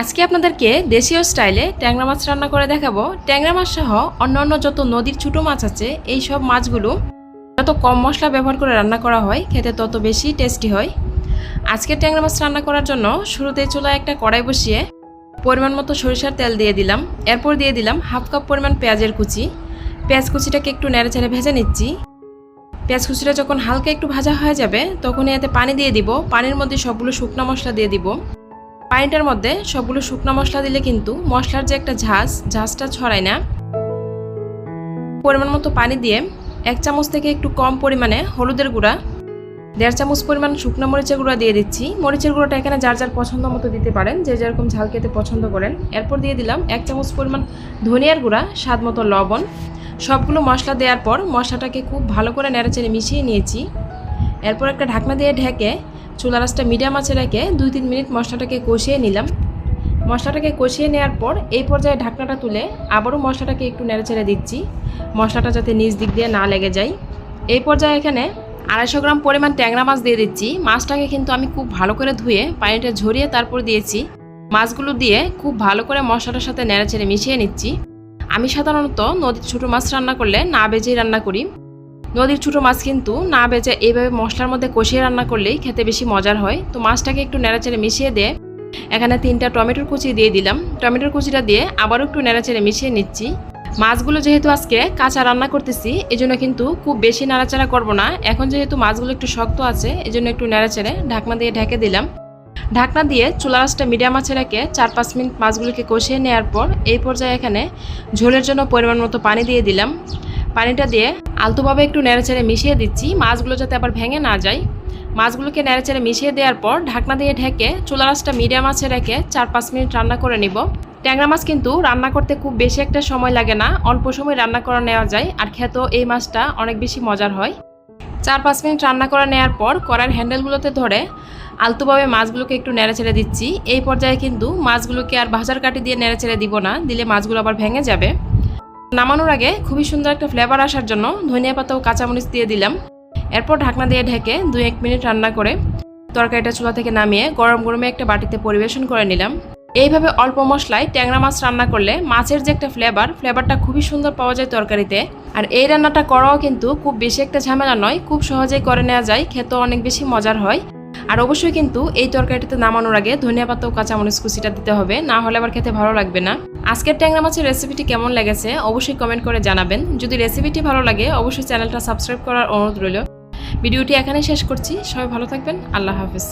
আজকে আপনাদেরকে দেশীয় স্টাইলে ট্যাংরা মাছ রান্না করে দেখাবো। ট্যাংরা মাছ সহ অন্যান্য যত নদীর ছোটো মাছ আছে, এই সব মাছগুলো যত কম মশলা ব্যবহার করে রান্না করা হয়, খেতে তত বেশি টেস্টি হয়। আজকে ট্যাংরা মাছ রান্না করার জন্য শুরুতে চুলায় একটা কড়াই বসিয়ে পরিমাণ মতো সরিষার তেল দিয়ে দিলাম। এরপর দিয়ে দিলাম হাফ কাপ পরিমাণ পেঁয়াজের কুচি। পেঁয়াজ কুচিটাকে একটু নেড়ে চেড়ে ভেজে নিচ্ছি। পেঁয়াজ কুচিটা যখন হালকা একটু ভাজা হয়ে যাবে তখন এতে পানি দিয়ে দিব। পানির মধ্যে সবগুলো শুকনো মশলা দিয়ে দিব। পানিটার মধ্যে সবগুলো শুকনো মশলা দিলে কিন্তু মশলার যে একটা ঝাঁজ, ঝাঁজটা ছড়ায় না। পরিমাণ মতো পানি দিয়ে এক চামচ থেকে একটু কম পরিমাণে হলুদের গুঁড়া, দেড় চামচ পরিমাণ শুকনো মরিচের গুঁড়া দিয়ে দিচ্ছি। মরিচের গুঁড়োটা এখানে যার যার পছন্দ মতো দিতে পারেন, যে যেরকম ঝাল খেতে পছন্দ করেন। এরপর দিয়ে দিলাম এক চামচ পরিমাণ ধনিয়ার গুঁড়া, স্বাদ মতো লবণ। সবগুলো মশলা দেওয়ার পর মশলাটাকে খুব ভালো করে নেড়েচেড়ে মিশিয়ে নিয়েছি। এরপর একটা ঢাকনা দিয়ে ঢেকে চুলা রাসটা মিডিয়াম আঁচে রেখে দুই তিন মিনিট মশলাটাকে কষিয়ে নিলাম। মশলাটাকে কষিয়ে নেওয়ার পর এই পর্যায়ে ঢাকনাটা তুলে আবারও মশলাটাকে একটু নেড়েচেড়ে দিচ্ছি। মশলাটা যাতে নিচ দিক দিয়ে না লেগে যায়। এই পর্যায়ে এখানে আড়াইশো গ্রাম পরিমাণ ট্যাংরা মাছ দিয়ে দিচ্ছি। মাছটাকে কিন্তু আমি খুব ভালো করে ধুয়ে পানিটা ঝরিয়ে তারপর দিয়েছি। মাছগুলো দিয়ে খুব ভালো করে মশলাটার সাথে নেড়েচেড়ে মিশিয়ে নিচ্ছি। আমি সাধারণত নদীর ছোটো মাছ রান্না করলে না বেজেই রান্না করি। নদীর ছোটো মাছ কিন্তু না বেজে এইভাবে মশলার মধ্যে কষিয়ে রান্না করলেই খেতে বেশি মজার হয়। তো মাছটাকে একটু নেড়াচেড়ে মিশিয়ে দিয়ে এখানে তিনটা টমেটোর কুচি দিয়ে দিলাম। টমেটোর কুচিটা দিয়ে আবারও একটু নেড়াচেড়ে মিশিয়ে নিচ্ছি। মাছগুলো যেহেতু আজকে কাঁচা রান্না করতেছি, এজন্য কিন্তু খুব বেশি নাড়াচাড়া করব না। এখন যেহেতু মাছগুলো একটু শক্ত আছে, এজন্য একটু নেড়াচেড়ে ঢাকনা দিয়ে ঢেকে দিলাম। ঢাকনা দিয়ে চুলা রাসটা মিডিয়াম আছে রেখে চার পাঁচ মিনিট মাছগুলোকে কষিয়ে নেওয়ার পর এই পর্যায়ে এখানে ঝোলের জন্য পরিমাণ মতো পানি দিয়ে দিলাম। পানিটা দিয়ে আলতোভাবে একটু নেড়েচেড়ে মিশিয়ে দিচ্ছি। মাছগুলো যাতে আবার ভেঙে না যায়। মাছগুলোকে নেড়েচেড়ে মিশিয়ে দেওয়ার পর ঢাকনা দিয়ে ঢেকে চুলা রাসটা মিডিয়াম আছে রেখে চার পাঁচ মিনিট রান্না করে নিব। ট্যাংরা মাছ কিন্তু রান্না করতে খুব বেশি একটা সময় লাগে না। অল্প সময় রান্না করে নেওয়া যায় আর খেতেও এই মাছটা অনেক বেশি মজার হয়। চার পাঁচ মিনিট রান্না করে নেওয়ার পর কড়ার হ্যান্ডেলগুলোতে ধরে আলতোভাবে মাছগুলোকে একটু নেড়েচেড়ে দিচ্ছি। এই পর্যায়ে কিন্তু মাছগুলোকে আর ভাজার কাঠি দিয়ে নেড়েচেড়ে দিব না। দিলে মাছগুলো আবার ভেঙে যাবে। নামানোর আগে খুবই সুন্দর একটা ফ্লেভার আসার জন্য ধনিয়া পাতা ও কাঁচামরিচ দিয়ে দিলাম। এরপর ঢাকনা দিয়ে ঢেকে দুই এক মিনিট রান্না করে তরকারিটা চুলা থেকে নামিয়ে গরম গরমে একটা বাটিতে পরিবেশন করে নিলাম। এইভাবে অল্প মশলায় ট্যাংরা মাছ রান্না করলে মাছের যে একটা ফ্লেভার ফ্লেভারটা খুবই সুন্দর পাওয়া যায় তরকারিতে। আর এই রান্নাটা করাও কিন্তু খুব বেশি একটা ঝামেলা নয়, খুব সহজেই করে নেওয়া যায়, খেতেও অনেক বেশি মজার হয়। আর অবশ্যই কিন্তু এই তরকারিটাতে নামানোর আগে ধনিয়া পাতা ও কাঁচামরিচ কুচিটা দিতে হবে, না হলে আবার খেতে ভালো লাগবে না। আজকের ট্যাংরা মাছের রেসিপিটি কেমন লেগেছে অবশ্যই কমেন্ট করে জানাবেন। যদি রেসিপিটি ভালো লাগে, অবশ্যই চ্যানেলটা সাবস্ক্রাইব করার অনুরোধ রইল। ভিডিওটি এখানেই শেষ করছি। সবাই ভালো থাকবেন। আল্লাহ হাফিজ।